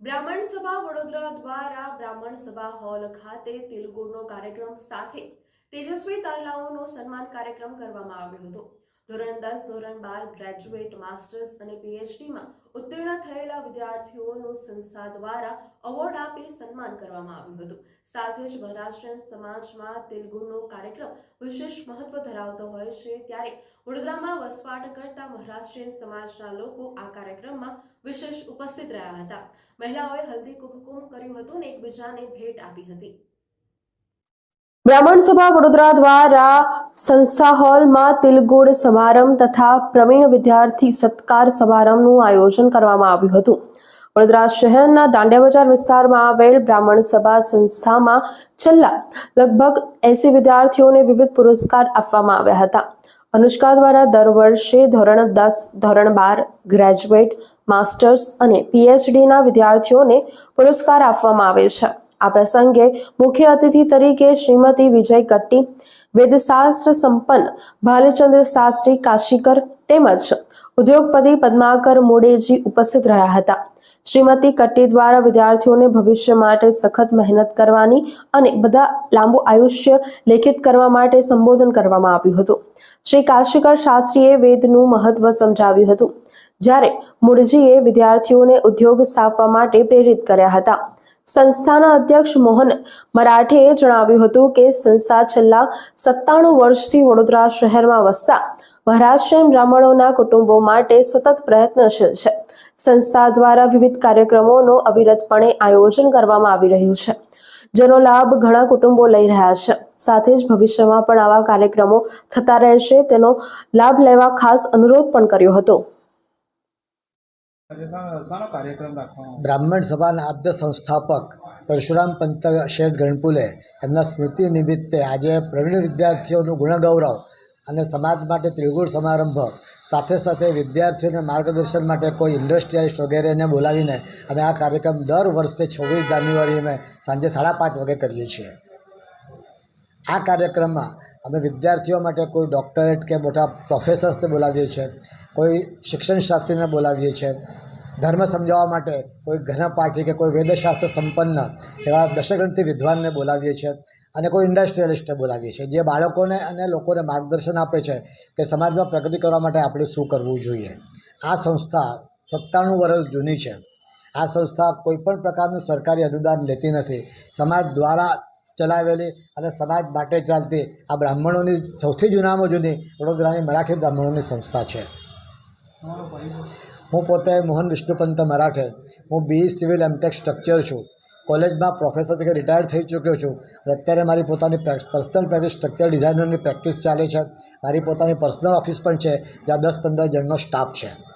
બ્રાહ્મણ સભા વડોદરા દ્વારા બ્રાહ્મણ સભા હોલ ખાતે તેલુગુનો કાર્યક્રમ સાથે તેજસ્વી તારલાઓનો સન્માન કાર્યક્રમ કરવામાં આવ્યો હતો. ધોરણ દસ, ધોરણ બાર ગ્રેજ્યુએટ માસ્ટર્સ અને પીએચડીમાં ઉત્તીર્ણ થયેલા વિદ્યાર્થીઓનું સંસ્થા દ્વારા એવોર્ડ આપી સન્માન કરવામાં આવ્યું હતું. સાથે જ મહારાષ્ટ્રીયન સમાજમાં તેલુગુનો કાર્યક્રમ વિશેષ મહત્વ ધરાવતો હોય છે ત્યારે વડોદરામાં વસવાટ કરતા મહારાષ્ટ્રીયન સમાજના લોકો આ કાર્યક્રમમાં વિશેષ ઉપસ્થિત રહ્યા હતા. મહિલાઓએ હલ્દી કુમકુમ કર્યું હતું અને એકબીજાને ભેટ આપી હતી. બ્રાહ્મણ સભા વડોદરા દ્વારા સંસ્થા હોલમાં તિલગુડ સમારંભ તથા પ્રવીણ વિદ્યાર્થી સત્કાર સમારંભનું આયોજન કરવામાં આવ્યું હતું. વડોદરા શહેરના દાંડિયા બજાર વિસ્તારમાં આવેલ બ્રાહ્મણ સભા સંસ્થામાં છેલ્લા લગભગ એસી વિદ્યાર્થીઓને વિવિધ પુરસ્કાર આપવામાં આવ્યા હતા. અનુષ્કા દ્વારા દર વર્ષે ધોરણ દસ, ધોરણ બાર, ગ્રેજ્યુએટ, માસ્ટર્સ અને પીએચડીના વિદ્યાર્થીઓને પુરસ્કાર આપવામાં આવે છે. આ પ્રસંગે મુખ્ય અતિથિ તરીકે શ્રીમતી વિજય કટ્ટી, વેદશાસ્ત્ર સંપન્ન ભાલચંદ્ર શાસ્ત્રી કાશીકર તેમજ ઉદ્યોગપતિ પદ્માકર મોડેજી ઉપસ્થિત રહ્યા હતા. શ્રીમતી કટ્ટી દ્વારા વિદ્યાર્થીઓને ભવિષ્ય માટે સખત મહેનત કરવાની અને બધા લાંબુ આયુષ્ય લેખિત કરવા માટે સંબોધન કરવામાં આવ્યું હતું. શ્રી કાશીકર શાસ્ત્રીએ વેદનું મહત્વ સમજાવ્યું હતું. જ્યારે મુળજીએ વિદ્યાર્થીઓને ઉદ્યોગ સ્થાપવા માટે પ્રેરિત કર્યા હતા સંસ્થાના અધ્યક્ષ મોહન મરાઠેએ જણાવ્યું હતું કે સંસ્થા છેલ્લા સત્તાણું વર્ષથી વડોદરા શહેરમાં વસતા મહારાષ્ટ્રીયન બ્રાહ્મણોના કુટુંબો માટે સતત પ્રયત્નશીલ છે. સંસ્થા દ્વારા વિવિધ કાર્યક્રમોનું અવિરતપણે આયોજન કરવામાં આવી રહ્યું છે. જેનો લાભ ઘણા કુટુંબો લઈ રહ્યા છે. સાથે જ ભવિષ્યમાં પણ આવા કાર્યક્રમો થતા રહેશે તેનો લાભ લેવા ખાસ અનુરોધ પણ કર્યો હતો આજે શા- શાનો કાર્યક્રમ રાખવાનો બ્રાહ્મણ સભાના આદ્ય સંસ્થાપક પરશુરામ પંત શેઠ ગણપુલે એમના સ્મૃતિ નિમિત્તે આજે પ્રવીણ વિદ્યાર્થીઓનું ગુણગૌરવ અને સમાજ માટે ત્રિગુણ સમારંભ, સાથે સાથે વિદ્યાર્થીઓને માર્ગદર્શન માટે કોઈ ઇન્ડસ્ટ્રીયાલિસ્ટ વગેરેને બોલાવીને અમે આ કાર્યક્રમ દર વર્ષે છવ્વીસ જાન્યુઆરી અમે સાંજે સાડા પાંચ વાગે કરીએ છીએ. આ કાર્યક્રમમાં અમે વિદ્યાર્થીઓ માટે કોઈ ડૉક્ટરેટ કે મોટા પ્રોફેસર્સને બોલાવીએ છીએ, કોઈ શિક્ષણશાસ્ત્રીને બોલાવીએ છીએ, ધર્મ સમજાવવા માટે કોઈ ઘનપાઠી કે કોઈ વેદશાસ્ત્ર સંપન્ન એવા દશગ્રંથિ વિદ્વાનને બોલાવીએ છીએ અને કોઈ ઇન્ડસ્ટ્રીયલિસ્ટને બોલાવીએ છીએ, જે બાળકોને અને લોકોને માર્ગદર્શન આપે છે કે સમાજમાં પ્રગતિ કરવા માટે આપણે શું કરવું જોઈએ. આ સંસ્થા સત્તાણું વર્ષ જૂની છે. આ સંસ્થા કોઈપણ પ્રકારનું સરકારી અનુદાન લેતી નથી. સમાજ દ્વારા ચલાવેલી અને સમાજ માટે ચાલતી આ બ્રાહ્મણોની સૌથી જૂનામાં જૂની વડોદરાની મરાઠી બ્રાહ્મણોની સંસ્થા છે. હું પોતે મોહન વિષ્ણુપંત મરાઠે. હું બી સિવિલ એમટેક સ્ટ્રક્ચર છું. કોલેજમાં પ્રોફેસર તરીકે રિટાયર થઈ ચૂક્યો છું. અને અત્યારે મારી પોતાની પર્સનલ પ્રેક્ટિસ સ્ટ્રક્ચર ડિઝાઇનરની પ્રેક્ટિસ ચાલે છે. મારી પોતાની પર્સનલ ઓફિસ પણ છે, જ્યાં દસ પંદર જણનો સ્ટાફ છે.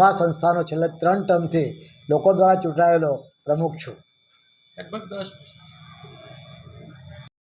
આ સંસ્થાનો છેલ્લે ત્રણ ટર્મથી લોકો દ્વારા ચૂંટાયેલો પ્રમુખ છું. લગભગ દસ